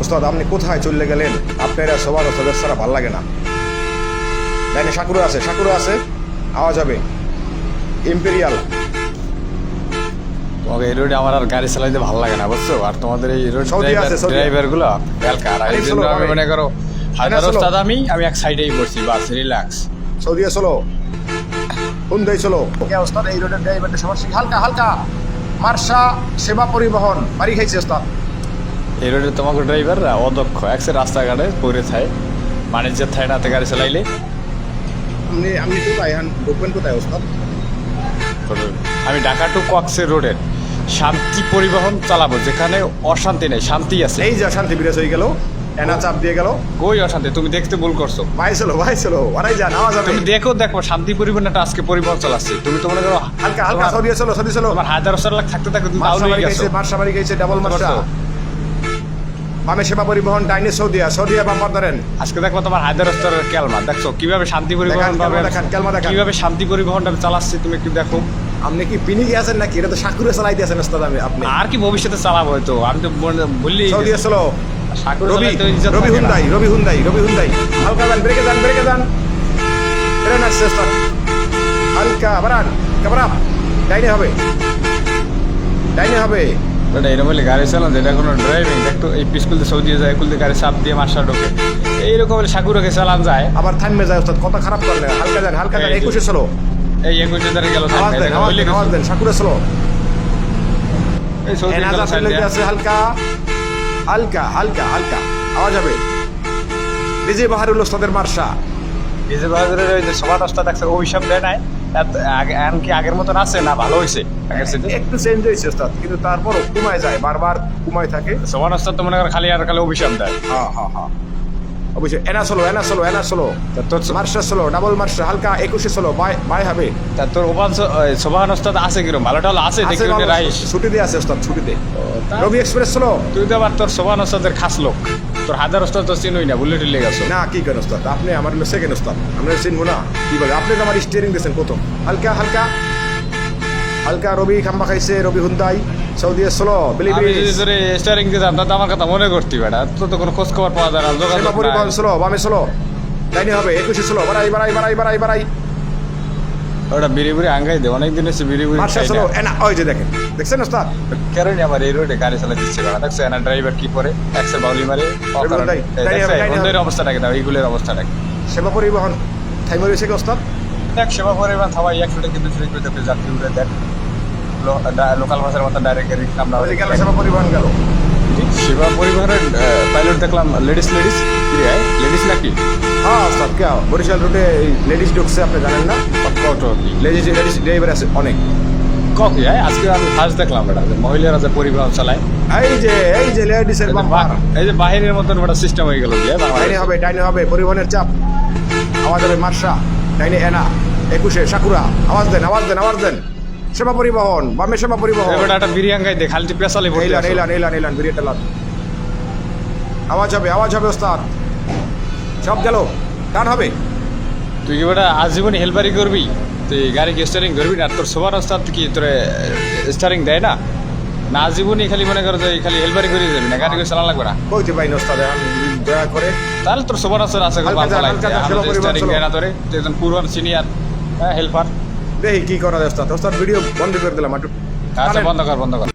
ওস্তাদ আপনি কোথায় চলে গেলেন? আপনারা সবার ওস্তাদের ভালো লাগে না। ডাইনে সাকুরা আছে সাকুরা আছে? আওয়াজ হবে ইম্পেরিয়াল। তোমাকে এই রোডে আমার আর গাড়ি চালাইতে ভালো লাগে না বুঝছ? আর তোমাদের এই রোড সৌদি আছে, ড্রাইভারগুলো বেলকার। এই জন্য আমি মনে করো হাজার ওস্তাদ আমি আমি এক সাইডেই বসছি বাস রিল্যাক্স। সৌদি চলো। হুন্দাই চলো। ওস্তাদ এই রোডের ড্রাইভারটা সবার শিখে হালকা হালকা। মার্শা সেবা পরিবহন বাড়ি খাইছে ওস্তাদ। এই রোডে তোমাকে ড্রাইভাররা অদক্ষ একসে রাস্তাঘাটে পড়ে থাকে। বাণিজ্যের থায় নাতে গাড়ি চালাইলে। আপনি আপনি কোথায় ঢুকবেন কোথায় ওস্তাদ? আমি ঢাকা টু কক্সের রোডের শান্তি পরিবহন চালাবো যেখানে অশান্তি নেই শান্তি আছে। এই যে শান্তি বিরাজ হয়ে গেল এনা চাপ দিয়ে গেল। কই অশান্তি? তুমি দেখতে ভুল করছ। ভাই চলো ভাই চলো ওরাই যান আওয়াজ হবে। তুমি দেখো দেখো শান্তি পরিবহন একটা আজকে পরিবহন চালাচ্ছে। তুমি তো মনে করো হালকা হালকা সৌদি চলো সৌদি চলো। তোমার হাজার বছর লাখ থাকতে থাকতে তুমি বাড়ি গেছো। খাইছে মার্শা ডাবল বুঝতে বামে সেবা পরিবহন ডাইনে সৌদিয়া সৌদিয়া বাম্পার ধরেন। আজকে দেখো তোমার হায়দার স্তরের কেলমা দেখছ? কীভাবে শান্তি পরিবহন দেখান, ভাবে কেলমা দেখান। কীভাবে শান্তি পরিবহনটা চালাচ্ছি তুমি একটু দেখো। আপনি কি পিনিকে আছেন নাকি? এটা তো সাকুরে চালাইতে আছেন ওস্তাদ আমি আপনি। আর কি ভবিষ্যতে চালাবো হয়তো আমি তো বললি সৌদিয়া চলো রবি রবি। হুন্দাই রবি হুন্দাই রবি হুন্দাই হালকা যান ব্রেকে যান ব্রেকে যান। ট্রেন আসছে ওস্তাদ হালকা বাড়ান কাবরা ডাইনে হবে। ডাইনে হবে। এটা এরকম হলে গাড়ি চালান যেটা কোনো ড্রাইভিং দেখতো এই পিসকুল দিয়ে সৌদি যায় দিয়ে গাড়ি চাপ দিয়ে মাসা ঢোকে। এইরকম হলে সাকুরাকে চালান যায়। আবার থামবে যায় ওস্তাদ কথা খারাপ করেন না। হালকা যান হালকা যান একুশে চলো। এই একুশ হাজারে গেল আওয়াজ দেন আওয়াজ দেন সাকুরে চলো। এই সৌদি। আছে হালকা হালকা হালকা হালকা আওয়াজ হবে। বিজয় বাহারুল ওস্তাদের মার্শা। ডিজে বাজারের ওই যে সবার রাস্তা দেখছে অভিশাপ দেয় নাই। এমনকি আগের মতন আছে না ভালো হয়েছে আগের একটু চেঞ্জ হয়েছে ওস্তাদ কিন্তু তারপরও কুমায় যায় বারবার কুমায় থাকে। সবার রাস্তা তো মনে করো খালি আর খালি অভিশাপ দেয়। হ্যাঁ হ্যাঁ হ্যাঁ। অবশ্যই এনা চলো এনা চলো এনা তা তোর মার্শা চলো ডাবল মার্শা হালকা একুশে চলো বাই বাই হবে। তা তোর ওপান সবার রাস্তা আছে কিরম? ভালো টালো আছে আছে দেখি রাইস। ছুটিতে আছে ওস্তাদ ছুটিতে। তা- রবি এক্সপ্রেস চলো তুই তো আবার তোর সোভান ওস্তাদের খাস লোক। তোর হাজার ওস্তাদ তো চিনুই না বুলেট লেগে গেছো না কি করেন ওস্তাদ? আপনি আমার সেকেন্ড ওস্তাদ আমরা চিনবো না। কি বলে আপনি তো আমার স্টিয়ারিং দিয়েছেন প্রথম। হালকা হালকা। হালকা রবি খাম্বা খাইছে রবি হুন্দাই সৌদি চলো বিলি তোর স্টারিং দিতাম তাহলে আমার কথা মনে করতি বেটা। তোর তো কোনো খোঁজ খবর পাওয়া যায় না যোগাযোগ পরিবহন। চলো বামে চলো ডাইনি হবে একুশে চলো বাড়াই বাড়াই বাড়াই বাড়াই বাড়াই। ওটা বিড়ি বুড়ি আঙ্গাই দে অনেক দিন এসে বিড়ি বুড়ি চলো এনা ওই যে দেখেন। দেখছেন ওস্তাদ? কারণে আমার এই রোডে গাড়ি চালা দিচ্ছে বেড়া দেখছ এনা ড্রাইভার কি করে একশো বাউলি মারে দেয়, দেয় দেয়। অন্যের অবস্থাটাকে দাও এইগুলোর অবস্থাটাকে সেবা পরিবহন থাইমে রয়েছে কি ওস্তাদ? দেখ সেবা পরিমাণ সবাই একশো টাকা কিন্তু চুরি করে দেবে যাত্রী উঠে দেন লোকাল ভাষার মতো ডাইরেক্ট ওই যে গেল সেবা পরিবহন গেল। সেবা পরিবহনের পাইলট দেখলাম লেডিস লেডিস লেডিস নাকি? হ্যাঁ কে বরিশাল রুটে লেডিস ঢুকছে আপনি জানেন না? কত লেডিস লেডিস ড্রাইভার আছে অনেক। ককি হ্যাঁ আজকে আমি ফার্স্ট দেখলাম এটা যে মহিলারা যে পরিবহন চালায়। এই যে এই যে লেডিসের বাম্পার। এই যে বাহিরের মতন একটা সিস্টেম হয়ে গেল যে ডাইনে হবে ডাইনে হবে পরিবহনের চাপ। আওয়াজ হবে মার্শা ডাইনে এনা একুশে সাকুরা। আওয়াজ দেন আওয়াজ দেন আওয়াজ দেন। সেবা পরিবহন বামে সেবা পরিবহন। এবার একটা বিরিয়াঙ্গাই দে খালি পেশালি আছে। এইলান এইলান এইলান বিরিয়াটা আওয়াজ হবে আওয়াজ হবে ওস্তাদ। সব গেল। টান হবে। তুই কি বেটা আজীবন হেলপারি করবি? তুই গাড়ি স্টারিং ধরবি না? তোর সবার রাস্তা কি তোর স্টারিং দেয় না? না আজীবনই খালি মনে করো যে খালি হেলপারি করে যাবি না? গাড়ি চালান লাগবে না? কইতে পাই না ওস্তাদ এখন দয়া করে। তাহলে তোর সবার রাস্তা যা, সেবা স্টারিং দেয় না তোরে তুই একজন পুরোন সিনিয়র হেল্পার দেখি কি করা যায় ওস্তাদ। ওস্তাদ ভিডিও বন্ধ করে দিলাম একটু। আচ্ছা বন্ধ কর বন্ধ কর।